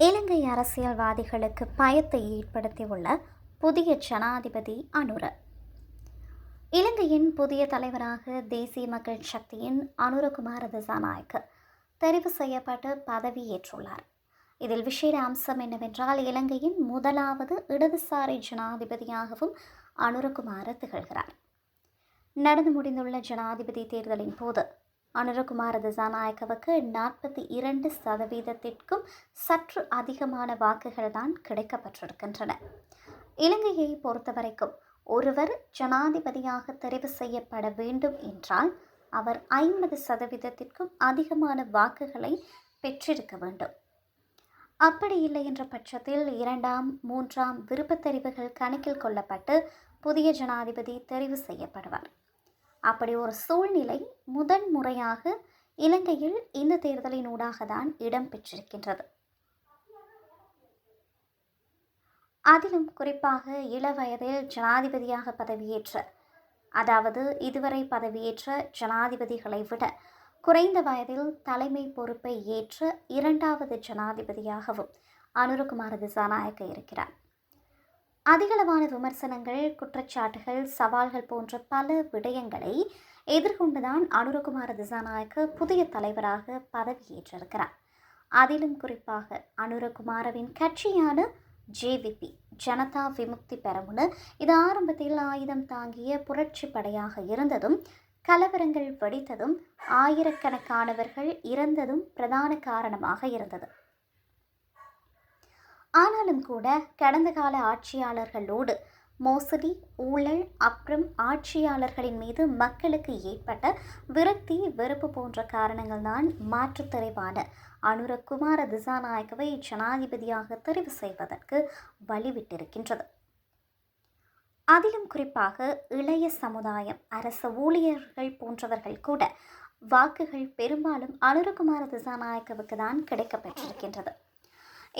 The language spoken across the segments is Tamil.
இலங்கை அரசியல்வாதிகளுக்கு பயத்தை ஏற்படுத்தியுள்ள புதிய ஜனாதிபதி அனுர. இலங்கையின் புதிய தலைவராக தேசிய மக்கள் சக்தியின் அனுரகுமார திசாநாயக்க தெரிவு செய்யப்பட்டு பதவியேற்றுள்ளார் இதில் விசேட அம்சம் என்னவென்றால் இலங்கையின் முதலாவது இடதுசாரி ஜனாதிபதியாகவும் அனுரகுமார திகழ்கிறார். நடந்து முடிந்துள்ள ஜனாதிபதி தேர்தலின் போது அனுரகுமார திசாநாயக்கவுக்கு நாற்பத்தி இரண்டு சதவீதத்திற்கும் சற்று அதிகமான வாக்குகள் தான் கிடைக்கப்பட்டிருக்கின்றன. இலங்கையை பொறுத்தவரைக்கும் ஒருவர் ஜனாதிபதியாக தெரிவு செய்யப்பட வேண்டும் என்றால் அவர் ஐம்பது சதவீதத்திற்கும் அதிகமான வாக்குகளை பெற்றிருக்க வேண்டும். அப்படி இல்லை என்ற பட்சத்தில் இரண்டாம் மூன்றாம் விருப்பத் தெரிவுகள் கணக்கில் கொள்ளப்பட்டு புதிய ஜனாதிபதி தெரிவு செய்யப்படுவார். அப்படி ஒரு சூழ்நிலை முதன் முறையாக இலங்கையில் இந்த தேர்தலின் ஊடாக தான் இடம்பெற்றிருக்கின்றது அதிலும் குறிப்பாக இளவயதில் ஜனாதிபதியாக பதவியேற்ற அதாவது இதுவரை பதவியேற்ற ஜனாதிபதிகளை விட குறைந்த வயதில் தலைமை பொறுப்பை ஏற்ற இரண்டாவது ஜனாதிபதியாகவும் அனுரகுமார திசாநாயக்க இருக்கிறார். அதிகளவான விமர்சனங்கள் குற்றச்சாட்டுகள் சவால்கள் போன்ற பல விடயங்களை எதிர்கொண்டுதான் அனுரகுமார திசாநாயக்க புதிய தலைவராக பதவியேற்றிருக்கிறார். அதிலும் குறிப்பாக அனுரகுமாரவின் கட்சியான ஜேவிபி ஜனதா விமுக்தி பெறமுன இது ஆரம்பத்தில் ஆயுதம் தாங்கிய புரட்சி படையாக இருந்ததும் கலவரங்கள் வெடித்ததும் ஆயிரக்கணக்கானவர்கள் இறந்ததும் பிரதான காரணமாக இருந்தது. ஆனாலும் கூட கடந்த கால ஆட்சியாளர்களோடு மோசடி ஊழல் அப்புறம் ஆட்சியாளர்களின் மீது மக்களுக்கு ஏற்பட்ட விரக்தி வெறுப்பு போன்ற காரணங்கள் தான் மாற்றுத்தறைவான அனுரகுமார திசாநாயக்கவை ஜனாதிபதியாக தெரிவு செய்வதற்கு வழிவிட்டிருக்கின்றது. அதிலும் குறிப்பாக இளைய சமுதாயம் அரச ஊழியர்கள் போன்றவர்கள் கூட வாக்குகள் பெரும்பாலும் அனுரகுமார திசாநாயக்கவுக்கு தான் கிடைக்கப்பெற்றிருக்கின்றது.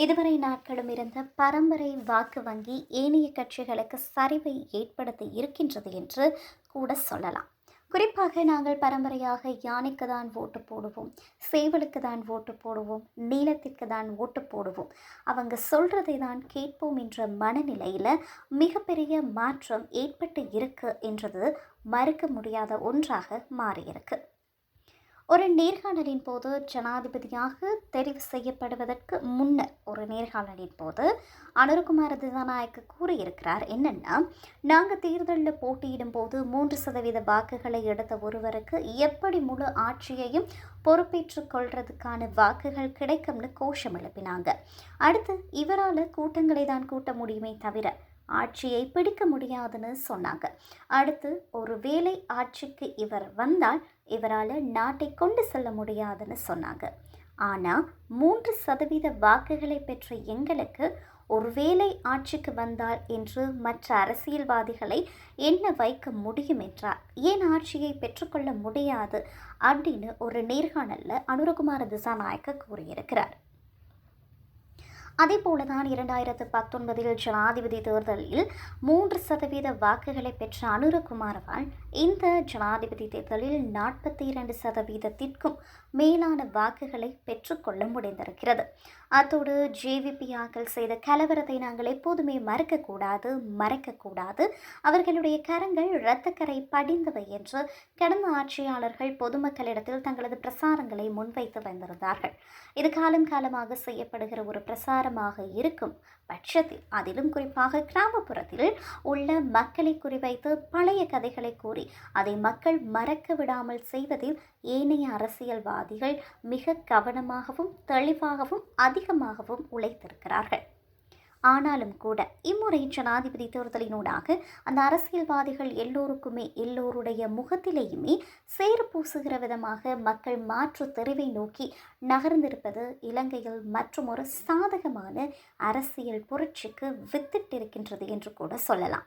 இதுவரை நாட்களும் இருந்த பரம்பரை வாக்கு வங்கி ஏனைய கட்சிகளுக்கு சரிவை ஏற்படுத்த இருக்கின்றது என்று கூட சொல்லலாம். குறிப்பாக நாங்கள் பரம்பரையாக யானைக்கு தான் ஓட்டு போடுவோம் சேவலுக்கு தான் ஓட்டு போடுவோம் நீளத்திற்கு தான் ஓட்டு போடுவோம். அவங்க சொல்கிறதை தான் கேட்போம் என்ற மனநிலையில் மிகப்பெரிய மாற்றம் ஏற்பட்டு இருக்கு என்றது மறுக்க முடியாத ஒன்றாக மாறியிருக்கு. ஒரு நேர்காணலின் போது ஜனாதிபதியாக தெரிவு செய்யப்படுவதற்கு முன்னர் ஒரு நேர்காணலின் போது அனுர்குமார் திசாநாயக்க கூறியிருக்கிறார் என்னென்னா நாங்கள் தேர்தலில் போட்டியிடும் போது மூன்று சதவீத வாக்குகளை எடுத்த ஒருவருக்கு எப்படி முழு ஆட்சியையும் பொறுப்பேற்றுக் கொள்றதுக்கான வாக்குகள் கிடைக்கும்னு கோஷம் எழுப்பினாங்க. அடுத்து இவரால் கூட்டங்களை தான் கூட்ட முடியுமே தவிர ஆட்சியை பிடிக்க முடியாதுன்னு சொன்னாங்க. அடுத்து ஒரு வேலை ஆட்சிக்கு இவர் வந்தால் இவரால் நாட்டை கொண்டு செல்ல முடியாதுன்னு சொன்னாங்க. ஆனால் மூன்று சதவீத வாக்குகளை பெற்ற எங்களுக்கு ஒருவேளை ஆட்சிக்கு வந்தால் என்று மற்ற அரசியல்வாதிகளை என்ன வைக்க முடியும் என்றார். ஏன் ஆட்சியை பெற்றுக்கொள்ள முடியாது அப்படின்னு ஒரு நேர்காணலில் அனுரகுமார திசாநாயக்க கூறியிருக்கிறார். அதே போலதான் இரண்டாயிரத்து பத்தொன்பதில் ஜனாதிபதி தேர்தலில் மூன்று சதவீத வாக்குகளை பெற்ற அனுரகுமாரவால் இந்த ஜனாதிபதி தேர்தலில் நாற்பத்தி இரண்டு சதவீதத்திற்கும் மேலான வாக்குகளை பெற்றுக்கொள்ள முடிந்திருக்கிறது. அத்தோடு ஜேவிபியாக்கள் செய்த கலவரத்தை நாங்கள் எப்போதுமே மறக்கக்கூடாது மறைக்கக்கூடாது. அவர்களுடைய கரங்கள் இரத்தக்கரை படிந்தவை என்று கடந்த ஆட்சியாளர்கள் பொதுமக்களிடத்தில் தங்களது பிரசாரங்களை முன்வைத்து வந்திருந்தார்கள். இது காலம் காலமாக செய்யப்படுகிற ஒரு பிரசாரமாக இருக்கும். பட்சத்தில் அதிலும் குறிப்பாக கிராமப்புறத்தில் உள்ள மக்களை குறிவைத்து பழைய கதைகளை கூறி அதை மக்கள் மறக்க விடாமல் செய்வதில் ஏனைய அரசியல்வாதிகள் மிக கவனமாகவும் தெளிவாகவும் அதிகமாகவும் உழைத்திருக்கிறார்கள். ஆனாலும் கூட இம்முறை ஜனாதிபதி தேர்தலினூடாக அந்த அரசியல்வாதிகள் எல்லோருக்குமே எல்லோருடைய முகத்திலேயுமே சேறு பூசுகிற விதமாக மக்கள் மாற்று தெருவை நோக்கி நகர்ந்திருப்பது இலங்கையில் மற்றும் ஒரு சாதகமான அரசியல் புரட்சிக்கு வித்திட்டிருக்கின்றது என்று கூட சொல்லலாம்.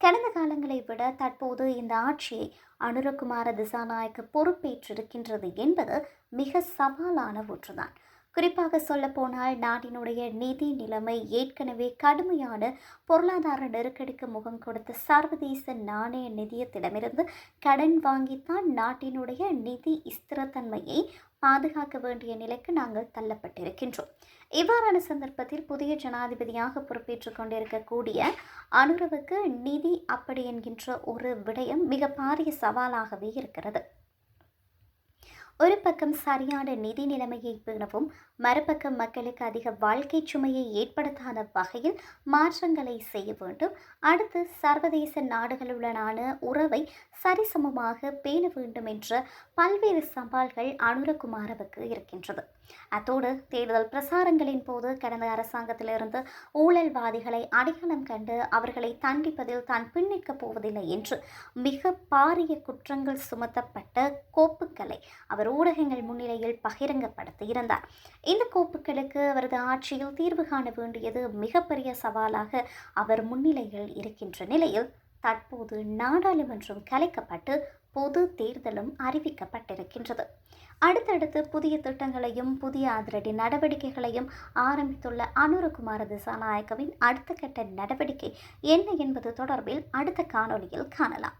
கடந்த காலங்களை விட தற்போது இந்த ஆட்சியை அனுரகுமார திசாநாயக்க பொறுப்பேற்றிருக்கின்றது என்பது மிக சவாலான ஒன்றுதான். குறிப்பாக சொல்லப்போனால் நாட்டினுடைய நிதி நிலைமை ஏற்கனவே கடுமையான பொருளாதார நெருக்கடிக்கு முகம் கொடுத்த சர்வதேச நாணய நிதியத்திடமிருந்து கடன் வாங்கித்தான் நாட்டினுடைய நிதி ஸ்திரத்தன்மையை பாதுகாக்க வேண்டிய நிலைக்கு நாங்கள் தள்ளப்பட்டிருக்கின்றோம். இவ்வாறான சந்தர்ப்பத்தில் புதிய ஜனாதிபதியாக பொறுப்பேற்றுக் கொண்டிருக்கக்கூடிய அனுரவுக்கு நிதி அப்படி என்கின்ற ஒரு விடயம் மிக பாரிய சவாலாகவே இருக்கிறது. ஒரு பக்கம் சரியான நிதி நிலைமையை பேணவும் மறுபக்கம் மக்களுக்கு அதிக வாழ்க்கை சுமையை ஏற்படுத்தாத வகையில் மாற்றங்களை செய்ய வேண்டும். அடுத்து சர்வதேச நாடுகளுடனான உறவை சரிசமமாக பேண வேண்டும் என்ற பல்வேறு சவால்கள் அனுரகுமாரவுக்கு இருக்கின்றது. அத்தோடு தேர்தல் பிரசாரங்களின் போது கடந்த அரசாங்கத்திலிருந்து ஊழல்வாதிகளை அடையாளம் கண்டு அவர்களை தண்டிப்பதில் தான் பின்னிக்கப் போவதில்லை என்று மிக பாரிய குற்றங்கள் சுமத்தப்பட்ட கோப்புக்களை அவர் ஊடகங்கள் முன்னிலையில் பகிரங்கப்படுத்தியிருந்தார். இந்த கோப்புகளுக்கு அவரது ஆட்சியில் தீர்வு காண வேண்டியது மிகப்பெரிய சவாலாக அவர் முன்னிலையில் இருக்கின்ற நிலையில் தற்போது நாடாளுமன்றம் கலைக்கப்பட்டு பொது தேர்தலும் அறிவிக்கப்பட்டிருக்கின்றது. அடுத்தடுத்து புதிய திட்டங்களையும் புதிய அதிரடி நடவடிக்கைகளையும் ஆரம்பித்துள்ள அனுரகுமார திசாநாயக்கவின் அடுத்த கட்ட நடவடிக்கை என்ன என்பது தொடர்பில் அடுத்த காணொளியில் காணலாம்.